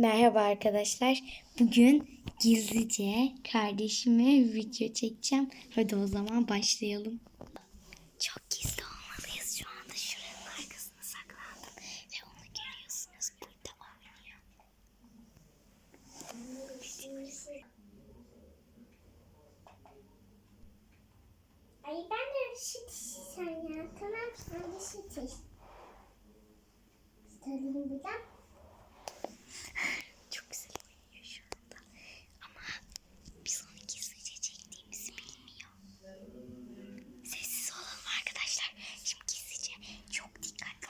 Merhaba arkadaşlar. Bugün gizlice kardeşime video çekeceğim. Hadi o zaman başlayalım. Çok gizli olmalıyız. Şu anda şuranın arkasına saklandım. Ve onu görüyorsunuz. Burada oynuyor. Ay ben de süt sen. Tamam sen de. Tadını buradan. Çok güzel oynuyor şu anda. Ama biz onu gizlice çektiğimizi bilmiyor. Sessiz olalım arkadaşlar. Şimdi gizlice çok dikkatli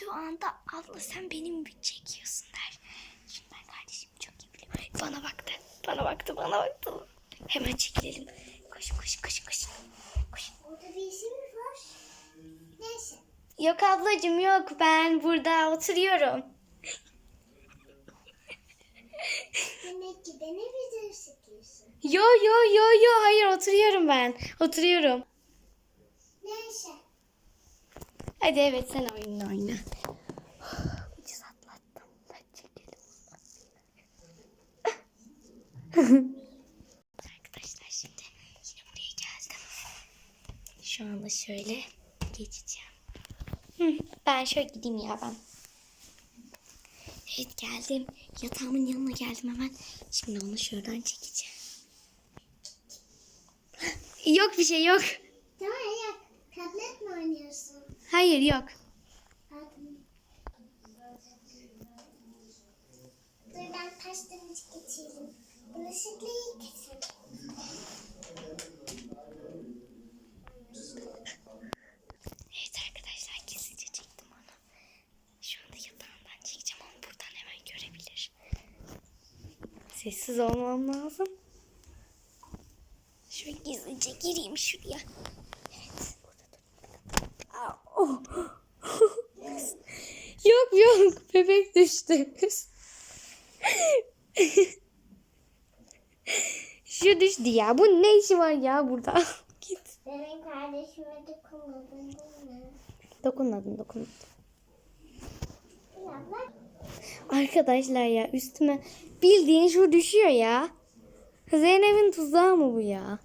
Gördüğü anda abla sen benim mi çekiyorsun der. Şimdi ben kardeşim çok iyi biliyorum. Bana baktı. Bana baktı. Bana baktı. Hemen çekilelim. Koşun koşun koşun koşun. Koşun. Orada birisi mi var? Neyse. Yok ablacığım yok. Ben burada oturuyorum. Demek ki beni video çekiyorsun. Yo yo yo yo hayır oturuyorum ben. Oturuyorum. Neyse. Hadi evet sen oyununu oyna. Ucuz atlattım. Hadi çekelim. Arkadaşlar şimdi yine buraya geldim. Şu anda şöyle geçeceğim. Hı, ben şöyle gideyim ya ben. Evet geldim. Yatağımın yanına geldim hemen. Şimdi onu şuradan çekeceğim. Yok bir şey yok. Tamam ya. Tablet mi? Hayır yok. Dur ben taşlarını geçelim. Bulaşıklığı kesin. Evet arkadaşlar çektim onu. Şu anda yatağından çekeceğim ama buradan hemen görebilir. Sessiz olmam lazım. Şöyle gizlice gireyim şuraya. Evet burada dur. Aa, oh. yok yok bebek düştü. Şu düştü ya. Bu ne işi var ya burada? Git. Benim kardeşime dokunmadın değil mi? Bir abla. Arkadaşlar ya üstüme bildiğin şu düşüyor ya. Zeynep'in tuzağı mı bu ya?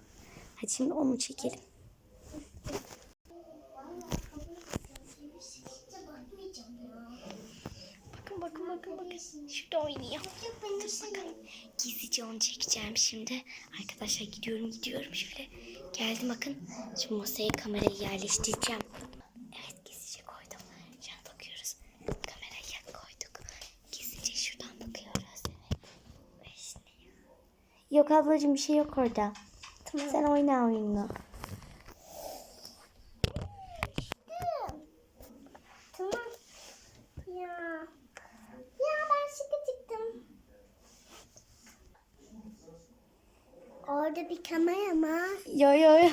Hadi şimdi onu çekelim. Bakın bakın. Şurada oynuyor. Benim Bakalım. Gizlice onu çekeceğim şimdi. Arkadaşlar gidiyorum gidiyorum şöyle. Geldim bakın. Şimdi masaya kamerayı yerleştireceğim. Evet gizlice koydum. Şu an bakıyoruz. Kamerayı koyduk. Gizlice şuradan bakıyoruz. Evet. Ve şimdi- Yok ablacığım bir şey yok orada. Tamam. Sen oyna oyununu. Tamam. Ya. Ya ben şıkı çıktım. Orada bir kamera mı? Yo yo yo.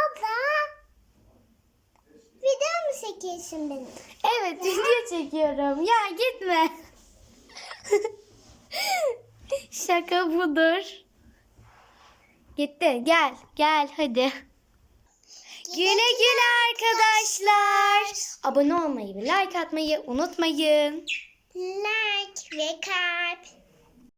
Abla. Video mu çekiyorsun benim? Evet video çekiyorum. Ya gitme. Şaka budur. Gitti. Gel. Gel hadi. Güle güle arkadaşlar. Abone olmayı ve like atmayı unutmayın. Like ve kalp.